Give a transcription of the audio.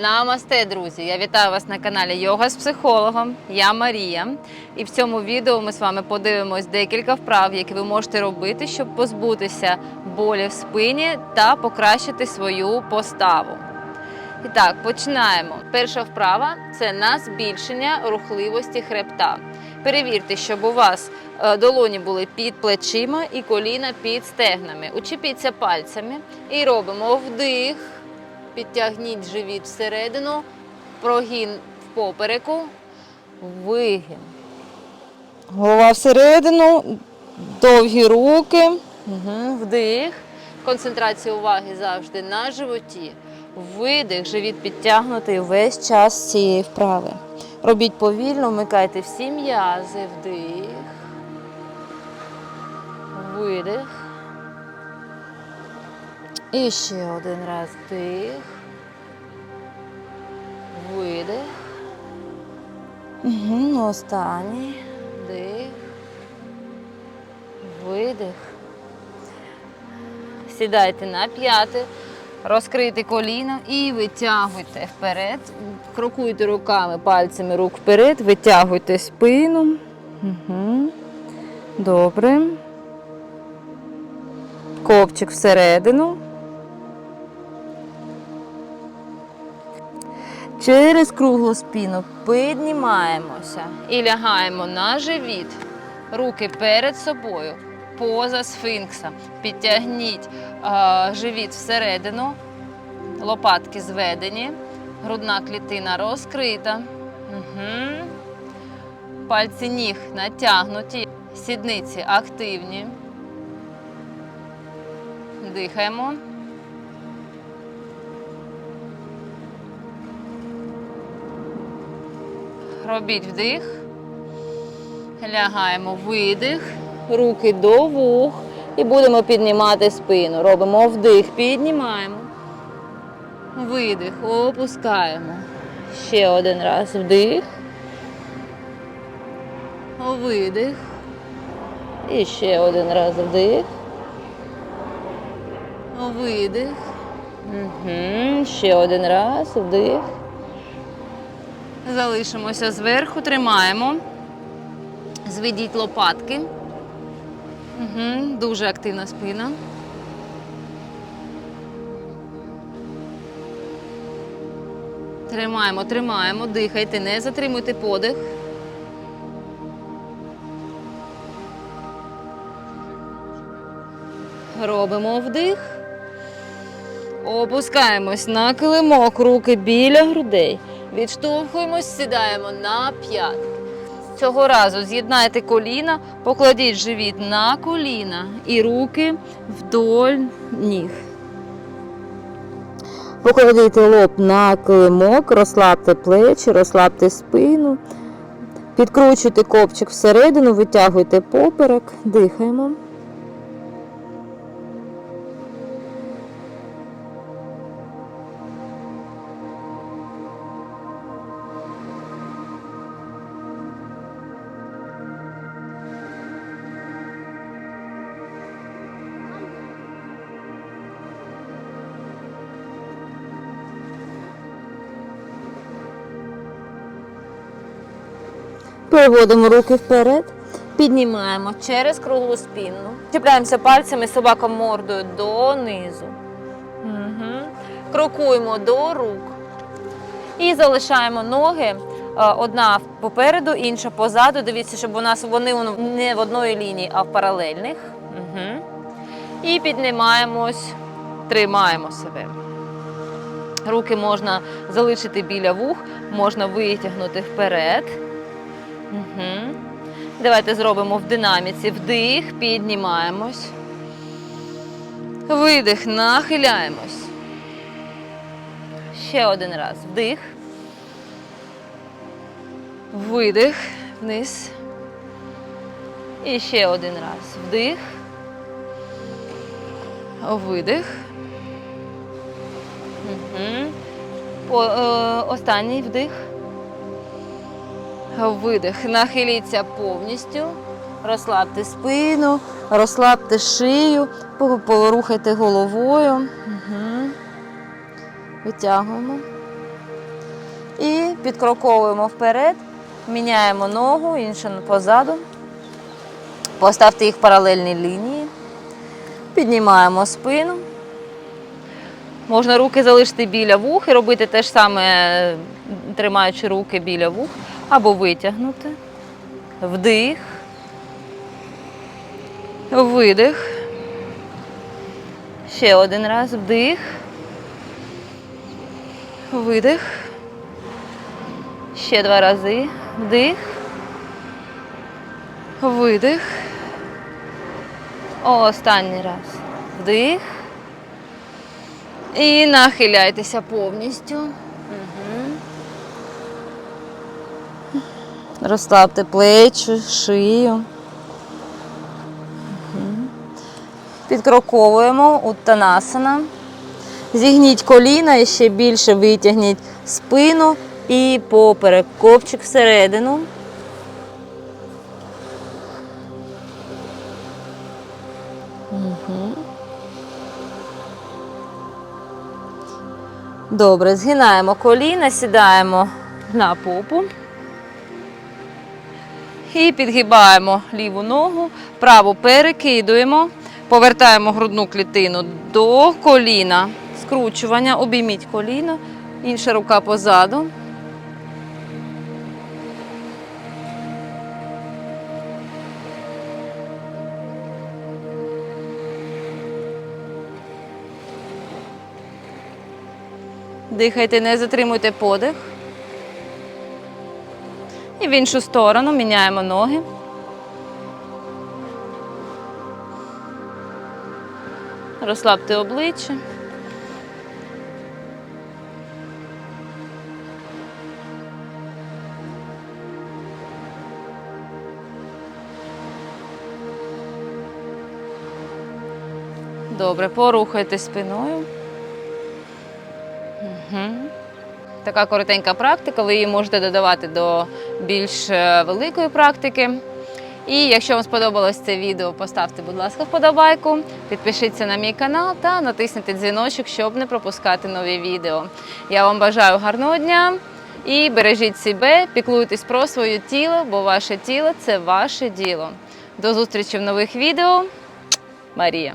Намасте, друзі! Я вітаю вас на каналі Йога з психологом. Я Марія. І в цьому відео ми з вами подивимось декілька вправ, які ви можете робити, щоб позбутися болі в спині та покращити свою поставу. І так, починаємо. Перша вправа це на збільшення рухливості хребта. Перевірте, щоб у вас е, долоні були під плечима і коліна під стегнами. Учепіться пальцями і робимо вдих. Підтягніть живіт всередину, прогін в попереку, вигін. Голова всередину, довгі руки. Угу. Вдих. Концентрація уваги завжди на животі. Видих, живіт підтягнутий весь час цієї вправи. Робіть повільно, вмикайте всі м'язи. Вдих. Видих. І ще один раз вдих. Видих. Угу, останній. Вдих. Видих. Сідайте на п'яти, розкрийте коліно і витягуйте вперед. Крокуйте руками, пальцями рук вперед, витягуйте спину. Угу. Добре. Копчик всередину. Через круглу спину піднімаємося і лягаємо на живіт. Руки перед собою, поза сфінкса. Підтягніть а, живіт всередину, лопатки зведені, грудна клітина розкрита. Угу. Пальці ніг натягнуті, сідниці активні. Дихаємо. Робіть вдих. Лягаємо видих, руки до вух і будемо піднімати спину. Робимо вдих, піднімаємо. Видих, опускаємо. Ще один раз вдих. Видих. І ще один раз вдих. Видих. Угу. Ще один раз вдих. Залишимося зверху, тримаємо. Зведіть лопатки. Угу. Дуже активна спина. Тримаємо, тримаємо, дихайте, не затримуйте подих. Робимо вдих. Опускаємось на килимок, руки біля грудей. Відштовхуємось, сідаємо на п'ятки. Цього разу з'єднайте коліна, покладіть живіт на коліна і руки вдоль ніг. Покладіть лоб на килимок, розслабте плечі, розслабте спину. Підкручуйте копчик всередину, витягуйте поперек, дихаємо. Переводимо руки вперед, піднімаємо через круглу спину. Чіпляємося пальцями собака мордою донизу. Угу. Крокуємо до рук. І залишаємо ноги. е, Одна попереду, інша позаду. Дивіться, щоб у нас вони не в одної лінії, а в паралельних. Угу. І піднімаємось, тримаємо себе. Руки можна залишити біля вух, можна витягнути вперед. Угу. Давайте зробимо в динаміці вдих, піднімаємось. Видих, нахиляємось. Ще один раз. Вдих. Видих вниз. І ще один раз. Вдих. Видих. Угу. По, е, останній вдих. Видих. Нахиліться повністю. Розслабте спину, розслабте шию, по- порухайте головою. Угу. Витягуємо. І підкроковуємо вперед, міняємо ногу, іншу позаду. Поставте їх в паралельні лінії. Піднімаємо спину. Можна руки залишити біля вух і робити те ж саме, тримаючи руки біля вух, або витягнути. Вдих. Видих. Ще один раз вдих. Видих. Ще два рази. Вдих. Видих. Останній раз. Вдих. І нахиляйтеся повністю. Розслабте плечі, шию. Підкроковуємо уттанасана. Зігніть коліна і ще більше витягніть спину і поперек, копчик всередину. Добре, згинаємо коліна, сідаємо на попу. І підгибаємо ліву ногу, праву перекидуємо, повертаємо грудну клітину до коліна, скручування, обійміть коліно, інша рука позаду. Дихайте, не затримуйте подих. В іншу сторону міняємо ноги. Розслабте обличчя. Добре, порухайте спиною. Угу. Така коротенька практика, ви її можете додавати до більш е, великої практики. І якщо вам сподобалось це відео, поставте, будь ласка, вподобайку, підпишіться на мій канал та натисніть дзвіночок, щоб не пропускати нові відео. Я вам бажаю гарного дня і бережіть себе, піклуйтесь про своє тіло, бо ваше тіло це ваше діло. До зустрічі в нових відео. Марія.